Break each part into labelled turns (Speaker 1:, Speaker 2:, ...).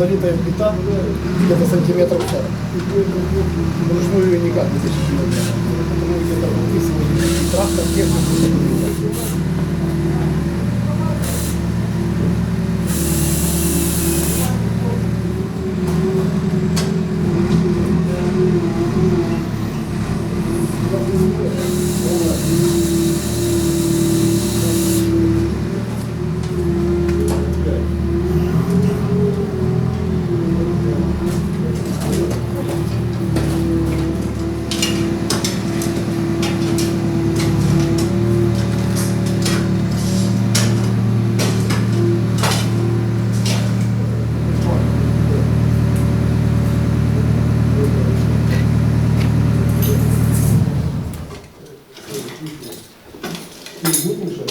Speaker 1: залитая плита где-то сантиметров 40. Вручную ее никак не защитить. Потому где-то выписывали трактор, технику.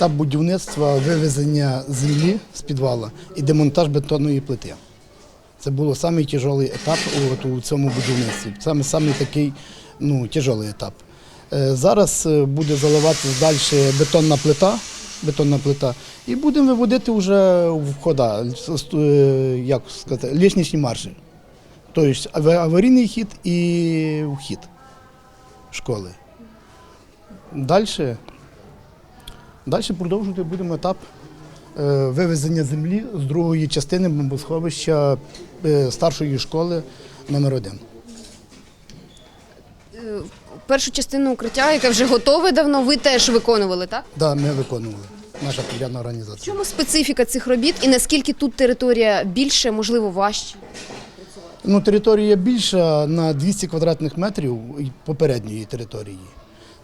Speaker 1: Етап будівництва вивезення землі з підвала і демонтаж бетонної плити. Це був самий тяжелий етап от у цьому будівництві. Саме самий такий ну, тяжелий етап. Е, Зараз е, буде заливатися далі бетонна плита, бетонна плита, і будемо виводити вже в хода, е, як сказати, лісничні марші. Тобто аварійний хід і вхід школи. Далі Далі продовжувати будемо етап е, вивезення землі з другої частини бомбосховища е, старшої школи номер 1
Speaker 2: Е, Першу частину укриття, яке вже готове давно, ви теж виконували, так?
Speaker 1: Да, ми виконували. Наша підрядна
Speaker 2: В
Speaker 1: організація.
Speaker 2: чому специфіка цих робіт і наскільки тут територія більше, можливо, важче?
Speaker 1: Ну, територія більша на 200 квадратних метрів попередньої території.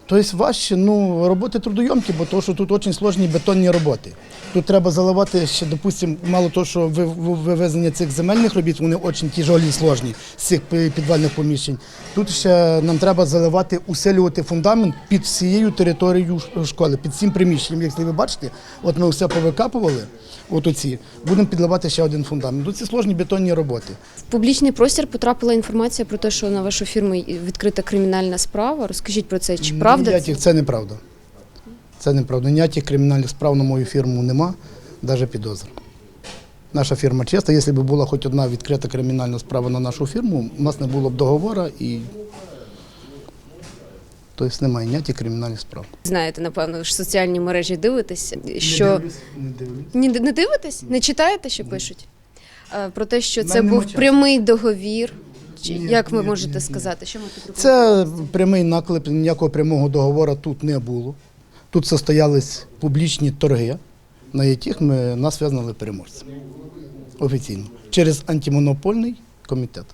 Speaker 1: Тобто важче, ну, роботи трудойомкі, бо то, що тут дуже складні бетонні роботи. Тут треба заливати ще, допустимо, мало того, що ви- ви- вивезення цих земельних робіт, вони дуже тяжелі і сложні з цих підвальних поміщень. Тут ще нам треба заливати, усилювати фундамент під всією територією школи, під всім приміщенням. Якщо ви бачите, от ми все повикапували, от оці, будемо підливати ще один фундамент. Тут ці сложні бетонні роботи.
Speaker 2: В публічний простір потрапила інформація про те, що на вашу фірму відкрита кримінальна справа. Розкажіть про це. Чи правда? Це?
Speaker 1: Ніяких, це неправда. Це неправда. Ніяких кримінальних справ на мою фірму нема, навіть підозр. Наша фірма чиста. Якщо б була хоч одна відкрита кримінальна справа на нашу фірму, у нас не було б договору і. Тобто немає ніяких кримінальних справ.
Speaker 2: Знаєте, напевно, ж соціальні мережі дивитесь, що
Speaker 1: Не дивлюсь.
Speaker 2: Ні, не дивитесь? Не читаєте, що пишуть? Е, Про те, що це був
Speaker 1: часу.
Speaker 2: прямий договір. Чи
Speaker 1: Ні,
Speaker 2: як ви
Speaker 1: ні,
Speaker 2: можете
Speaker 1: ні, ні.
Speaker 2: сказати? Що ми тут
Speaker 1: Це прямий наклеп, ніякого прямого договору тут не було. Тут состоялись публічні торги, на яких ми нас визнали переможцем офіційно через антимонопольний комітет.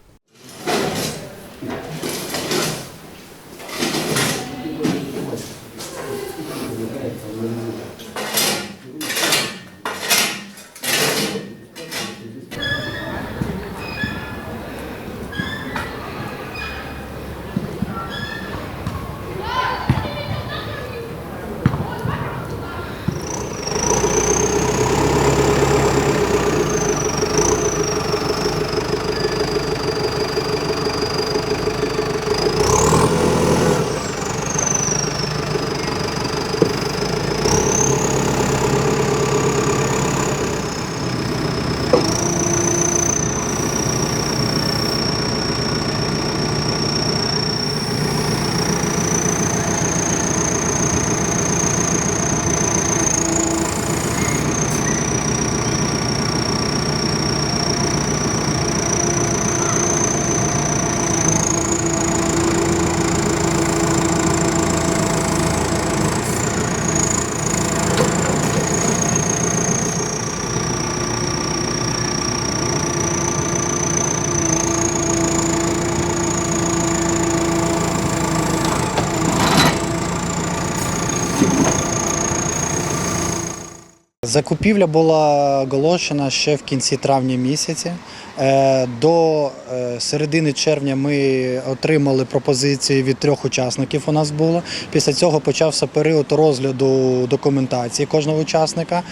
Speaker 3: Закупівля була оголошена ще в кінці травня місяці. Е, До е, середини червня ми отримали пропозиції від трьох учасників. У нас було. Після цього почався період розгляду документації кожного учасника.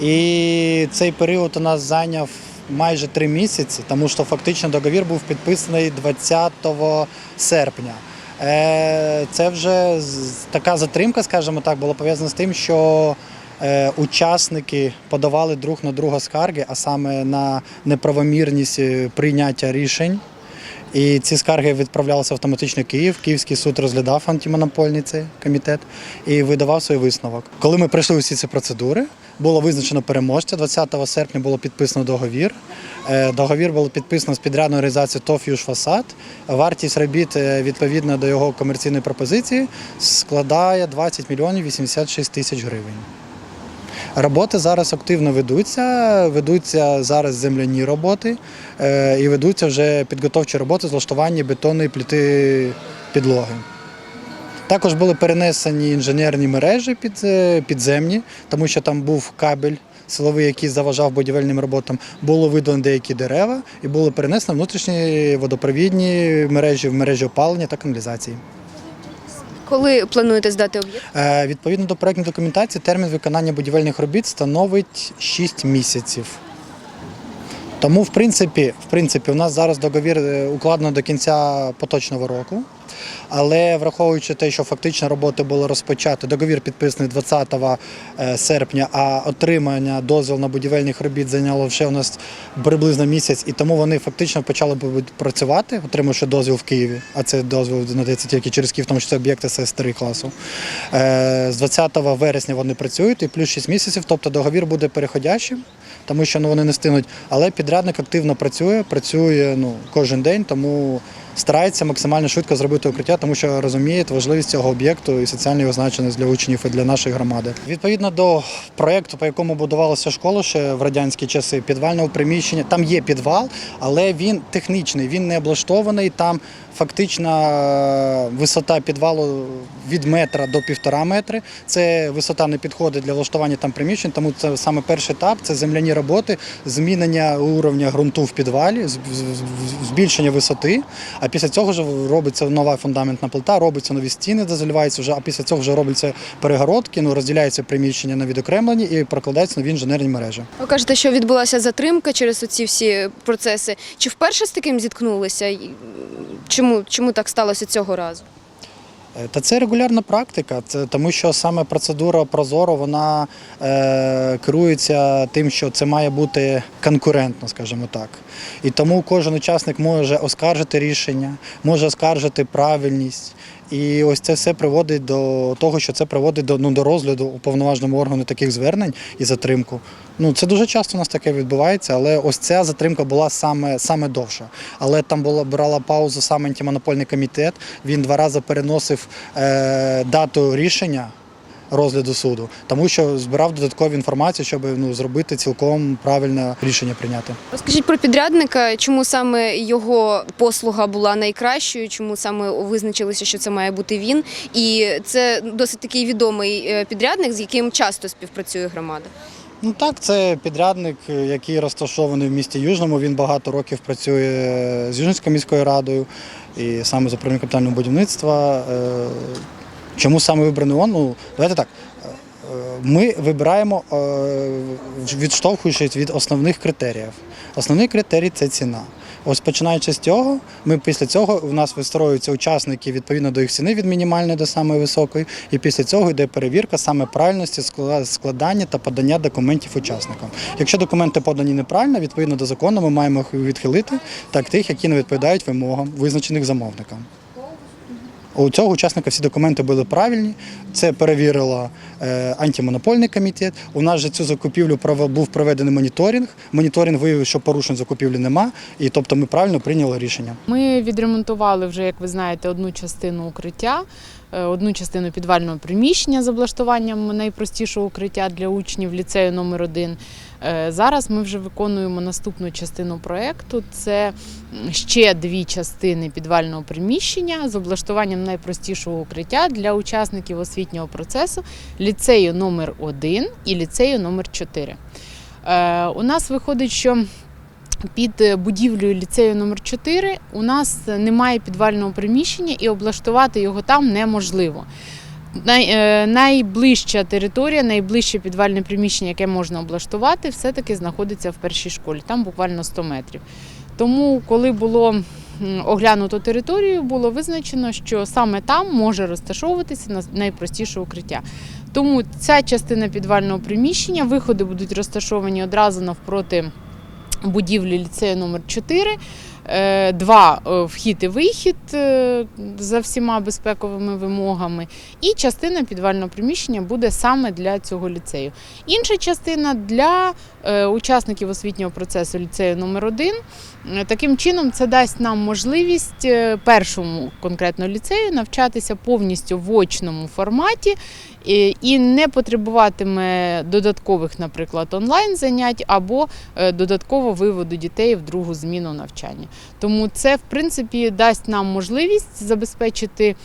Speaker 3: І цей період у нас зайняв майже три місяці, тому що фактично договір був підписаний 20 серпня. Е, Це вже така затримка, скажімо так, була пов'язана з тим, що учасники подавали друг на друга скарги, а саме на неправомірність е, прийняття рішень. І ці скарги відправлялися автоматично в Київ. Київський суд розглядав антимонопольний цей комітет і видавав свій висновок. Коли ми пройшли усі ці процедури, було визначено переможця. 20 серпня було підписано договір. Е, Договір було підписано з підрядною організацією ТОВ «Южфасад». Вартість робіт е, відповідно до його комерційної пропозиції складає 20 мільйонів 86 тисяч гривень. Роботи зараз активно ведуться. Ведуться зараз земляні роботи е, і ведуться вже підготовчі роботи з влаштування бетонної плити підлоги. Також були перенесені інженерні мережі е, підземні, тому що там був кабель силовий, який заважав будівельним роботам. Було видано деякі дерева і було перенесено внутрішні водопровідні мережі в мережі опалення та каналізації.
Speaker 2: Коли плануєте здати об'єкт?
Speaker 3: Е, Відповідно до проектної документації, термін виконання будівельних робіт становить 6 місяців. Тому, в принципі, в принципі, у нас зараз договір е, укладено до кінця поточного року. Але враховуючи те, що фактично роботи було розпочато, договір підписаний 20 е, серпня, а отримання дозволу на будівельних робіт зайняло вже у нас приблизно місяць, і тому вони фактично почали працювати, отримавши дозвіл в Києві. А це дозвіл надається тільки через Київ, тому що це об'єкти СС3 класу. Е, З 20 вересня вони працюють і плюс 6 місяців, тобто договір буде переходящим, тому що ну, вони не стинуть. Але підрядник активно працює, працює ну, кожен день, тому старається максимально швидко зробити укриття, тому що розуміє важливість цього об'єкту і соціальну його значеність для учнів і для нашої громади. Відповідно до проєкту, по якому будувалася школа ще в радянські часи, підвального приміщення, там є підвал, але він технічний, він не облаштований. Там фактично е, висота підвалу від метра до півтора метри. Це висота не підходить для влаштування там приміщень, тому це саме перший етап це земляні роботи, змінення уровня ґрунту в підвалі, збільшення висоти. А після цього вже робиться нова фундаментна плита, робиться нові стіни, де заливаються вже, а після цього вже робляться перегородки, ну розділяються приміщення на відокремлені і прокладаються нові інженерні мережі.
Speaker 2: Ви кажете, що відбулася затримка через оці всі процеси. Чи вперше з таким зіткнулися? Чому, чому так сталося цього разу?
Speaker 3: Е, Та це регулярна практика, тому що саме процедура Прозоро вона е, керується тим, що це має бути конкурентно, скажімо так. І тому кожен учасник може оскаржити рішення, може оскаржити правильність. І ось це все приводить до того, що це приводить до, ну, до розгляду уповноваженому органу таких звернень і затримку. Ну це дуже часто у нас таке відбувається, але ось ця затримка була саме, саме довша. Але там була брала паузу саме антимонопольний комітет. Він два рази переносив е, дату рішення. Розгляду суду, тому що збирав додаткову інформацію, щоб ну зробити цілком правильне рішення прийняти.
Speaker 2: Розкажіть про підрядника, чому саме його послуга була найкращою, чому саме визначилося, що це має бути він. І це досить такий відомий е, підрядник, з яким часто співпрацює громада.
Speaker 3: Ну так, це підрядник, який розташований в місті Южному. Він багато років працює з Южницькою міською радою і саме з управлінням капітального будівництва. Чому саме вибраний он? Ну, давайте так. е, Ми вибираємо, е, відштовхуючись від основних критеріїв. Основний критерій це ціна. Ось починаючи з цього, ми після цього у нас вистроюються учасники відповідно до їх ціни від мінімальної до самої високої, і після цього йде перевірка саме правильності складання та подання документів учасникам. Якщо документи подані неправильно, відповідно до закону, ми маємо їх відхилити так тих, які не відповідають вимогам, визначених замовником. У цього учасника всі документи були правильні. Це перевірила антимонопольний комітет. У нас же цю закупівлю був проведений моніторинг. Моніторинг виявив, що порушень закупівлі нема, і тобто ми правильно прийняли рішення.
Speaker 4: Ми відремонтували вже, як ви знаєте, одну частину укриття. е, одну частину підвального приміщення з облаштуванням найпростішого укриття для учнів ліцею номер 1 Зараз ми вже виконуємо наступну частину проєкту. Це ще дві частини підвального приміщення з облаштуванням найпростішого укриття для учасників освітнього процесу ліцею номер 1 і ліцею номер 4 Е, У нас виходить, що під будівлею ліцею номер 4 у нас немає підвального приміщення і облаштувати його там неможливо. Е, найближча територія, найближче підвальне приміщення, яке можна облаштувати, все-таки знаходиться в першій школі, там буквально 100 метрів. Тому, коли було м, оглянуто територію, було визначено, що саме там може розташовуватися на- найпростіше укриття. Тому ця частина підвального приміщення, виходи будуть розташовані одразу навпроти будівлі ліцею номер 4 Е, Два е, вхід і вихід е, за всіма безпековими вимогами, і частина підвального приміщення буде саме для цього ліцею. Інша частина для учасників освітнього процесу ліцею номер 1 Таким чином, це дасть нам можливість е, першому конкретно ліцею навчатися повністю в очному форматі і- не потребуватиме додаткових, наприклад, онлайн занять або е, додатково виводу дітей в другу зміну навчання. Тому це, в принципі, дасть нам можливість забезпечити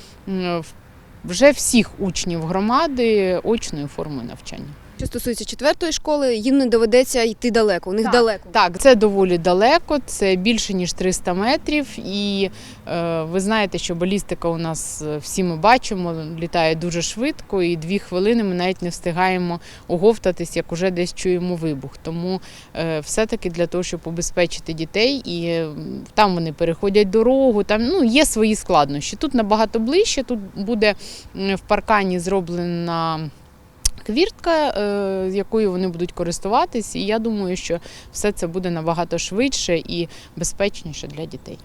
Speaker 4: вже всіх учнів громади очною формою навчання.
Speaker 2: Що стосується четвертої школи, їм не доведеться йти далеко. У них
Speaker 4: Так.
Speaker 2: далеко.
Speaker 4: Так, це доволі далеко, це більше ніж 300 метрів. І е, ви знаєте, що балістика у нас е, всі ми бачимо, літає дуже швидко, і дві хвилини ми навіть не встигаємо оговтатись, як уже десь чуємо вибух. Тому е, все-таки для того, щоб убезпечити дітей, і е, там вони переходять дорогу, там ну, є свої складнощі. Тут набагато ближче, тут буде в паркані зроблена. Квіртка, з якою вони будуть користуватись, і я думаю, що все це буде набагато швидше і безпечніше для дітей.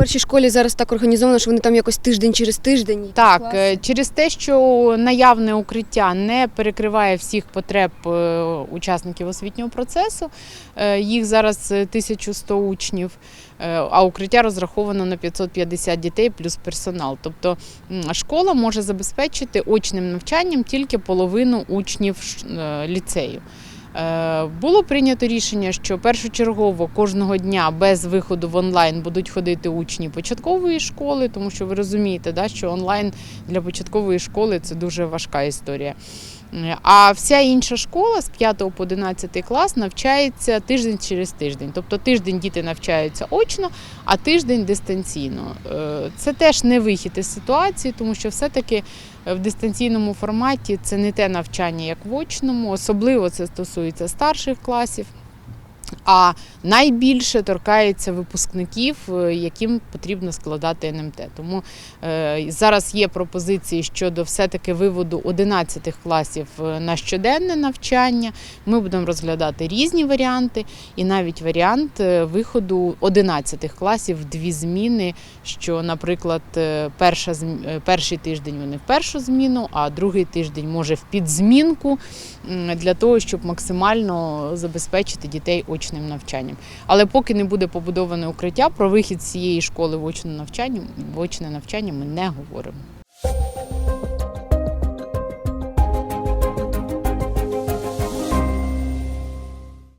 Speaker 2: Першій школі зараз так організовано, що вони там якось тиждень через тиждень.
Speaker 4: Так,
Speaker 2: класи.
Speaker 4: е, через те, що наявне укриття не перекриває всіх потреб е, учасників освітнього процесу, е, їх зараз е, 1100 учнів, а укриття розраховано на 550 дітей плюс персонал. Тобто школа може забезпечити очним навчанням тільки половину учнів ліцею. Е, Було прийнято рішення, що першочергово кожного дня без виходу в онлайн будуть ходити учні початкової школи, тому що ви розумієте, да, що онлайн для початкової школи це дуже важка історія. Е, А вся інша школа з 5 по 11 клас навчається тиждень через тиждень. Тобто тиждень діти навчаються очно, а тиждень дистанційно. Е, Це теж не вихід із ситуації, тому що все-таки в дистанційному форматі це не те навчання, як в очному. Особливо це стосується старших класів. А найбільше торкається випускників, е, яким потрібно складати НМТ. Тому е, зараз є пропозиції щодо все-таки виводу 11 класів е, на щоденне навчання. Ми будемо розглядати різні варіанти, і навіть варіант виходу 11 класів в дві зміни. Що, наприклад, перша перший тиждень вони в першу зміну, а другий тиждень може в підзмінку для того, щоб максимально забезпечити дітей очним навчанням. Але поки не буде побудоване укриття, про вихід з цієї школи в очне навчання, в очне навчання ми не говоримо.